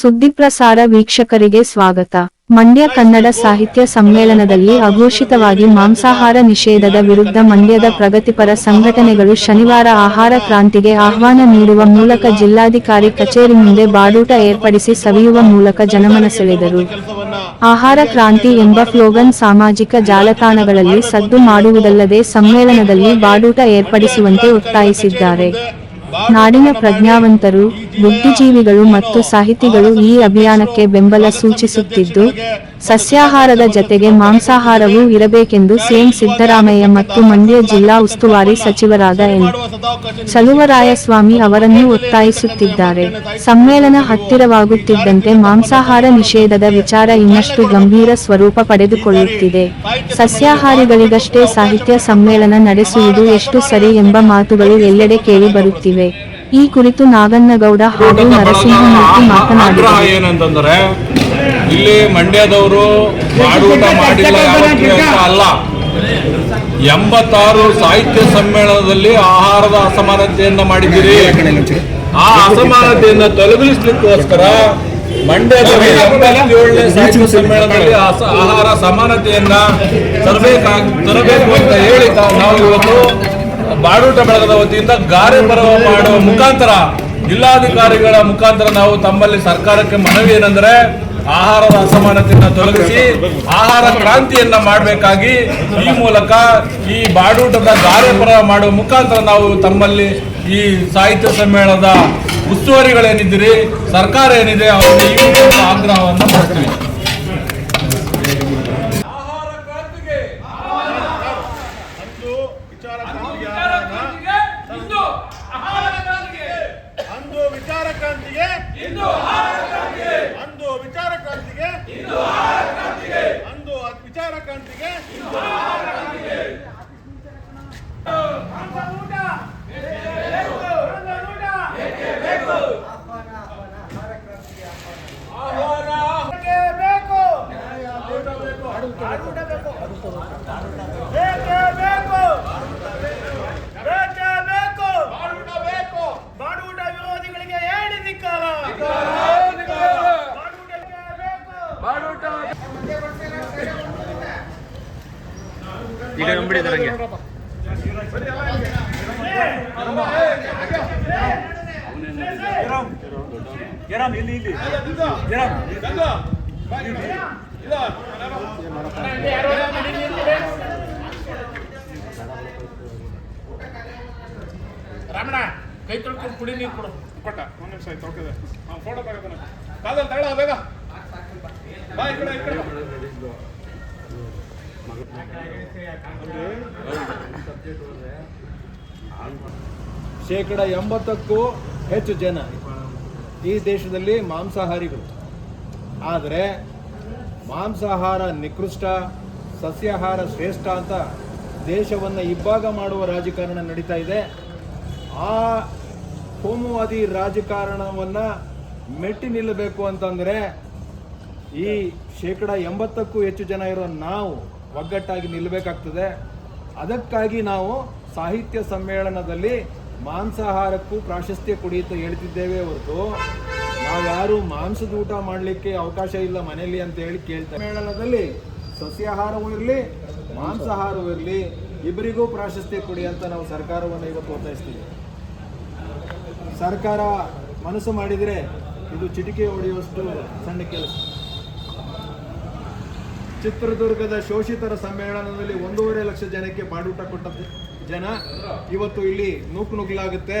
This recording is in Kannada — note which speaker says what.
Speaker 1: ಸುದ್ದಿಪ್ರಸಾರ ವೀಕ್ಷಕರಿಗೆ ಸ್ವಾಗತ. ಮಂಡ್ಯ ಕನ್ನಡ ಸಾಹಿತ್ಯ ಸಮ್ಮೇಳನದಲ್ಲಿ ಅಘೋಷಿತವಾಗಿ ಮಾಂಸಾಹಾರ ನಿಷೇಧದ ವಿರುದ್ಧ ಮಂಡ್ಯದ ಪ್ರಗತಿಪರ ಸಂಘಟನೆಗಳು ಶನಿವಾರ ಆಹಾರ ಕ್ರಾಂತಿಗೆ ಆಹ್ವಾನ ನೀಡುವ ಮೂಲಕ ಜಿಲ್ಲಾಧಿಕಾರಿ ಕಚೇರಿ ಮುಂದೆ ಬಾಡೂಟ ಏರ್ಪಡಿಸಿ ಸವಿಯುವ ಮೂಲಕ ಜನಮನ ಸೆಳೆದರು ಆಹಾರ ಕ್ರಾಂತಿ ಎಂಬ ಫ್ಲೋಗನ್ ಸಾಮಾಜಿಕ ಜಾಲತಾಣಗಳಲ್ಲಿ ಸದ್ದು ಮಾಡುವುದಲ್ಲದೆ ಸಮ್ಮೇಳನದಲ್ಲಿ ಬಾಡೂಟ ಏರ್ಪಡಿಸುವಂತೆ ಒತ್ತಾಯಿಸಿದ್ದಾರೆ. ನಾಡಿನ ಪ್ರಜ್ಞಾವಂತರು ಬುದ್ಧಿಜೀವಿಗಳು ಮತ್ತು ಸಾಹಿತಿಗಳು ಈ ಅಭಿಯಾನಕ್ಕೆ ಬೆಂಬಲ ಸೂಚಿಸುತ್ತಿದ್ದು ಸಸ್ಯಾಹಾರದ ಜತೆಗೆ ಮಾಂಸಾಹಾರವೂ ಇರಬೇಕೆಂದು ಸಿಎಂ ಸಿದ್ದರಾಮಯ್ಯ ಮತ್ತು ಮಂಡ್ಯ ಜಿಲ್ಲಾ ಉಸ್ತುವಾರಿ ಸಚಿವರಾದ ಎನ್ ಚಲುವರಾಯಸ್ವಾಮಿ ಅವರನ್ನು ಒತ್ತಾಯಿಸುತ್ತಿದ್ದಾರೆ. ಸಮ್ಮೇಳನ ಹತ್ತಿರವಾಗುತ್ತಿದ್ದಂತೆ ಮಾಂಸಾಹಾರ ನಿಷೇಧದ ವಿಚಾರ ಇನ್ನಷ್ಟು ಗಂಭೀರ ಸ್ವರೂಪ ಪಡೆದುಕೊಳ್ಳುತ್ತಿದೆ. ಸಸ್ಯಾಹಾರಿಗಳಿಗಷ್ಟೇ ಸಾಹಿತ್ಯ ಸಮ್ಮೇಳನ ನಡೆಸುವುದು ಎಷ್ಟು ಸರಿ ಎಂಬ ಮಾತುಗಳು ಎಲ್ಲೆಡೆ ಕೇಳಿಬರುತ್ತಿವೆ ಈ ಕುರಿತು ನಾಗನ್ನಗೌಡ ಹಾಗೂ ನರಸಿಂಹಮೂರ್ತಿ ಮಾತನಾಡಿದರು.
Speaker 2: ಇಲ್ಲಿ ಮಂಡ್ಯದವರು ಮಾಡೂಟ ಮಾಡಿಲ್ಲ ಅಲ್ಲ. ಎಂಬತ್ತಾರು ಸಾಹಿತ್ಯ ಸಮ್ಮೇಳನದಲ್ಲಿ ಆಹಾರದ ಅಸಮಾನತೆಯನ್ನ ಮಾಡಿದ್ದೀರಿ. ಆ ಅಸಮಾನತೆಯನ್ನ ತೊಲಗಿಸಲಿಕ್ಕೋಸ್ಕರ ಮಂಡ್ಯದ ಎಂಬತ್ತೇಳನೇ ಸಾಹಿತ್ಯ ಸಮ್ಮೇಳನದಲ್ಲಿ ಆಹಾರ ಸಮಾನತೆಯನ್ನ ತರಬೇಕಾಗಿ ತರಬೇಕು ಅಂತ ಹೇಳಿ ನಾವು ಇವತ್ತು ಬಾಡೂಟ ಬಳಗದ ವತಿಯಿಂದ ಗಾರೆ ಪರವ ಮಾಡುವ ಮುಖಾಂತರ ಜಿಲ್ಲಾಧಿಕಾರಿಗಳ ಮುಖಾಂತರ ನಾವು ತಮ್ಮಲ್ಲಿ ಸರ್ಕಾರಕ್ಕೆ ಮನವಿ ಏನಂದ್ರೆ ಆಹಾರದ ಅಸಮಾನತೆಯನ್ನ ತೊಲಗಿಸಿ ಆಹಾರ ಕ್ರಾಂತಿಯನ್ನ ಮಾಡಬೇಕಾಗಿ ಈ ಮೂಲಕ ಈ ಬಾಡೂಟದ ಕಾರ್ಯಪರ ಮಾಡುವ ಮುಖಾಂತರ ನಾವು ತಮ್ಮಲ್ಲಿ ಈ ಸಾಹಿತ್ಯ ಸಮ್ಮೇಳನದ ಉಸ್ತುವಾರಿಗಳೇನಿದ್ದೀರಿ ಸರ್ಕಾರ ಏನಿದೆ ಅವರಿಗೆ ಈ ಆಗ್ರಹವನ್ನು ಮಾಡ್ತೀವಿ.
Speaker 3: ಈಗ ನಂಬಿಡಿದ್ದಾರೆ ಹಂಗೆ
Speaker 4: ರಮಣ ಕೈ ತೊಳ್ಕೊಂಡು ಕುಡಿ ನೀರು ಕೊಡು. ಕೊಟ್ಟ ಒಂದು ನಿಮಿಷ ಆಯ್ತು ಓಕೆ ಅವ್ನು ಫೋಟೋ ತಗೋತಾನೆ. ಕಾದಲ್ ತಗೊಳ ಬೇಗ. ಬಾ ಈ ಕಡೆ ಈ ಕಡೆ.
Speaker 5: ಶೇಕಡ ಎಂಬತ್ತಕ್ಕೂ ಹೆಚ್ಚು ಜನ ಈ ದೇಶದಲ್ಲಿ ಮಾಂಸಾಹಾರಿಗಳು. ಆದರೆ ಮಾಂಸಾಹಾರ ನಿಕೃಷ್ಟ ಸಸ್ಯಾಹಾರ ಶ್ರೇಷ್ಠ ಅಂತ ದೇಶವನ್ನು ಇಬ್ಬಾಗ ಮಾಡುವ ರಾಜಕಾರಣ ನಡೀತಾ ಇದೆ. ಆ ಕೋಮುವಾದಿ ರಾಜಕಾರಣವನ್ನು ಮೆಟ್ಟಿ ನಿಲ್ಲಬೇಕು ಅಂತಂದರೆ ಈ ಶೇಕಡ ಎಂಬತ್ತಕ್ಕೂ ಹೆಚ್ಚು ಜನ ಇರೋ ನಾವು ಒಗ್ಗಟ್ಟಾಗಿ ನಿಲ್ಲಬೇಕಾಗ್ತದೆ ಅದಕ್ಕಾಗಿ ನಾವು ಸಾಹಿತ್ಯ ಸಮ್ಮೇಳನದಲ್ಲಿ ಮಾಂಸಾಹಾರಕ್ಕೂ ಪ್ರಾಶಸ್ತ್ಯ ಕೊಡಿ ಅಂತ ಹೇಳ್ತಿದ್ದೇವೆ ಹೊರತು ನಾವ್ಯಾರು ಮಾಂಸದ ಊಟ ಮಾಡಲಿಕ್ಕೆ ಅವಕಾಶ ಇಲ್ಲ ಮನೆಯಲ್ಲಿ ಅಂತ ಹೇಳಿ ಕೇಳ್ತೇವೆ ಸಮ್ಮೇಳನದಲ್ಲಿ ಸಸ್ಯಾಹಾರವೂ ಇರಲಿ, ಮಾಂಸಾಹಾರವೂ ಇರಲಿ ಇಬ್ಬರಿಗೂ ಪ್ರಾಶಸ್ತ್ಯ ಕೊಡಿ ಅಂತ ನಾವು ಸರ್ಕಾರವನ್ನು ಇವತ್ತು ಒತ್ತಾಯಿಸ್ತೀವಿ. ಸರ್ಕಾರ ಮನಸ್ಸು ಮಾಡಿದರೆ ಇದು ಚಿಟಿಕೆ ಹೊಡೆಯುವಷ್ಟು ಸಣ್ಣ ಕೆಲಸ. ಚಿತ್ರದುರ್ಗದ ಶೋಷಿತರ ಸಮ್ಮೇಳನದಲ್ಲಿ ಒಂದೂವರೆ ಲಕ್ಷ ಜನಕ್ಕೆ ಬಾಡೂಟ ಕೊಟ್ಟ ಜನ, ಇವತ್ತು ಇಲ್ಲಿ ನೂಕು ನುಗ್ಲಾಗುತ್ತೆ